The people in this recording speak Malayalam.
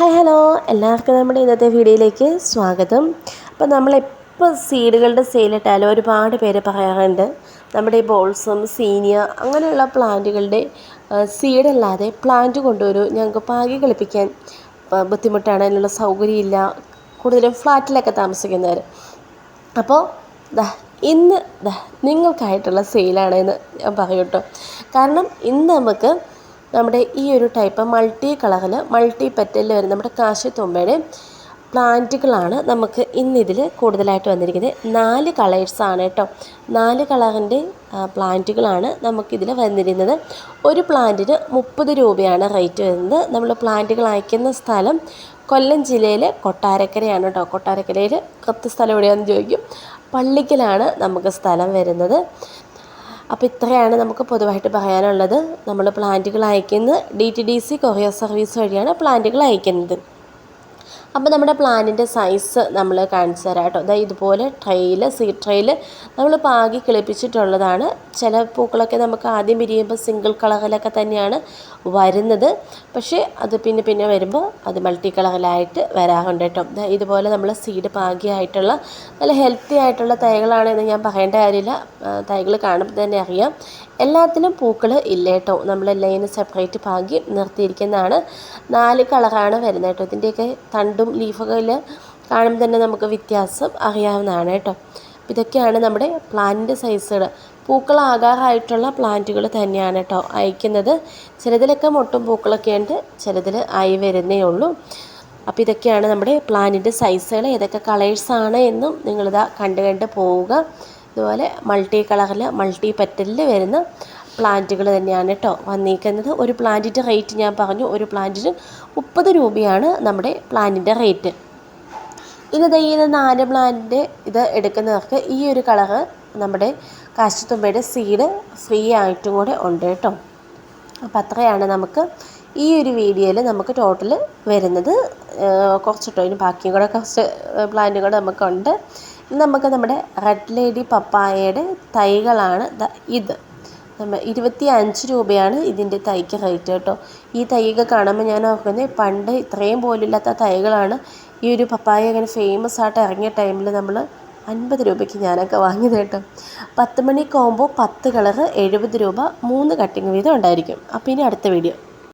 Hi hello. എല്ലാവർക്കും നമ്മുടെ ഇന്നത്തെ വീഡിയോയിലേക്ക് സ്വാഗതം. അപ്പോൾ നമ്മളെപ്പോൾ സീഡുകളുടെ സെയിലിട്ടാലും ഒരുപാട് പേര് പറയാറുണ്ട് നമ്മുടെ ഈ ബോൾസം സീനിയ അങ്ങനെയുള്ള പ്ലാന്റുകളുടെ സീഡല്ലാതെ പ്ലാന്റ് കൊണ്ടുവരൂ. ഞങ്ങൾക്ക് പാകി കളിപ്പിക്കാൻ ബുദ്ധിമുട്ടാണ്. അതിനുള്ള സൗകര്യമില്ല. കൂടുതലും ഫ്ലാറ്റിലൊക്കെ താമസിക്കുന്നവർ. അപ്പോൾ ഇന്ന് നിങ്ങൾക്കായിട്ടുള്ള സെയിലാണ് എന്ന് ഞാൻ പറയൂട്ടോ കാരണം ഇന്ന് നമുക്ക് നമ്മുടെ ഈ ഒരു ടൈപ്പ് മൾട്ടി കളറിൽ മൾട്ടി പെറ്റലിൽ വരുന്ന നമ്മുടെ കാശിത്തുമ്പയുടെ പ്ലാന്റുകളാണ് നമുക്ക് ഇന്നിതിൽ കൂടുതലായിട്ട് വന്നിരിക്കുന്നത്. നാല് കളേഴ്സാണ് കേട്ടോ. നാല് കളറിന്റെ പ്ലാന്റുകളാണ് നമുക്കിതിൽ വന്നിരുന്നത് ഒരു പ്ലാന്റിന് മുപ്പത് രൂപയാണ് റേറ്റ് വരുന്നത്. നമ്മൾ പ്ലാന്റുകൾ അയക്കുന്ന സ്ഥലം കൊല്ലം ജില്ലയിലെ കൊട്ടാരക്കരയാണ് കേട്ടോ. കൊട്ടാരക്കരയിൽ കത്ത് സ്ഥലം എവിടെയാണെന്ന് ചോദിക്കും. പള്ളിക്കലാണ് നമുക്ക് സ്ഥലം വരുന്നത്. അപ്പോൾ ഇത്രയാണ് നമുക്ക് പൊതുവായിട്ട് പറയാനുള്ളത്. നമ്മൾ പ്ലാന്റുകൾ അയക്കുന്നത് D T D C courier service വഴിയാണ് പ്ലാന്റുകൾ അയക്കുന്നത് അപ്പോൾ നമ്മുടെ പ്ലാന്റിന്റെ സൈസ് നമ്മൾ കാണിച്ചു തരാം കേട്ടോ. അതായത് ഇതുപോലെ ട്രെയിൽ സീഡ് ട്രെയിൽ നമ്മൾ പാകി കിളിപ്പിച്ചിട്ടുള്ളതാണ്. ചില പൂക്കളൊക്കെ നമുക്ക് ആദ്യം വിരിയുമ്പോൾ സിംഗിൾ കളറിലൊക്കെ തന്നെയാണ് വരുന്നത്. പക്ഷേ അത് പിന്നെ പിന്നെ വരുമ്പോൾ അത് മൾട്ടി കളറിലായിട്ട് വരാറുണ്ട് കേട്ടോ. ഇതുപോലെ നമ്മൾ സീഡ് പാകിയായിട്ടുള്ള നല്ല ഹെൽത്തി ആയിട്ടുള്ള തൈകളാണെന്ന് ഞാൻ പറയേണ്ട കാര്യമില്ല. തൈകൾ കാണുമ്പോൾ തന്നെ അറിയാം. എല്ലാത്തിനും പൂക്കൾ ഇല്ല കേട്ടോ നമ്മൾ ലൈന് സെപ്പറേറ്റ് പാകി നിർത്തിയിരിക്കുന്നതാണ്. നാല് കളറാണ് വരുന്നത് കേട്ടോ. ഇതിന്റെയൊക്കെ തണ്ടും ലീഫുകളിൽ കാണുമ്പോൾ തന്നെ നമുക്ക് വ്യത്യാസം അറിയാവുന്നതാണ് കേട്ടോ. ഇതൊക്കെയാണ് നമ്മുടെ പ്ലാന്റിന്റെ സൈസുകൾ പൂക്കളാകാറായിട്ടുള്ള പ്ലാന്റുകൾ തന്നെയാണ് കേട്ടോ അയക്കുന്നത്. ചിലതിലൊക്കെ മൊട്ടും പൂക്കളൊക്കെ ഉണ്ട് ചിലതിൽ ആയി വരുന്നേ ഉള്ളൂ. അപ്പോൾ ഇതൊക്കെയാണ് നമ്മുടെ പ്ലാന്റിന്റെ സൈസുകൾ ഏതൊക്കെ കളേഴ്സാണ് എന്നും നിങ്ങളിതാ കണ്ട് കണ്ട് പോവുക. ഇതുപോലെ മൾട്ടി കളറിൽ മൾട്ടി പെറ്റലിൽ വരുന്ന പ്ലാന്റുകൾ തന്നെയാണ് കേട്ടോ വന്നിരിക്കുന്നത് ഒരു പ്ലാന്റിന്റെ റേറ്റ് ഞാൻ പറഞ്ഞു. ഒരു പ്ലാന്റിന് മുപ്പത് രൂപയാണ് നമ്മുടെ പ്ലാന്റിന്റെ റേറ്റ് ഇനി ഈ നാല് പ്ലാന്റിന്റെ ഇത് എടുക്കുന്നവർക്ക് ഈ ഒരു കളറ് നമ്മുടെ കാശിത്തുമ്പയുടെ സീഡ് ഫ്രീ ആയിട്ടും കൂടെ ഉണ്ട് കേട്ടോ അപ്പോൾ അത്രയാണ് നമുക്ക് ഈ ഒരു വീഡിയോയിൽ നമുക്ക് ടോട്ടൽ വരുന്നത് കുറച്ചിട്ടോ. ഇനി ബാക്കിയും കൂടെ കുറച്ച് പ്ലാന്റുകൾ നമുക്കുണ്ട്. നമുക്ക് നമ്മുടെ റെഡ് ലേഡി പപ്പായയുടെ തൈകളാണ്. ഇത്. ഇരുപത്തി അഞ്ച് രൂപയാണ് ഇതിന്റെ തൈക്ക് റേറ്റ് കേട്ടോ. ഈ തൈകൾ കാണുമ്പോൾ ഞാൻ ഓർക്കുന്നത് പണ്ട് ഇത്രയും പോലില്ലാത്ത തൈകളാണ് ഈ ഒരു പപ്പായ ഇങ്ങനെ ഫേമസ് ആയിട്ട് ഇറങ്ങിയ ടൈമിൽ നമ്മൾ അൻപത് രൂപയ്ക്ക് ഞാനൊക്കെ വാങ്ങിയത് കേട്ടോ. പത്ത് മണി കോമ്പോ പത്ത് കളറ് എഴുപത് രൂപ മൂന്ന് കട്ടിങ് വീതം ഉണ്ടായിരിക്കും. അപ്പോൾ ഇനി അടുത്ത വീഡിയോ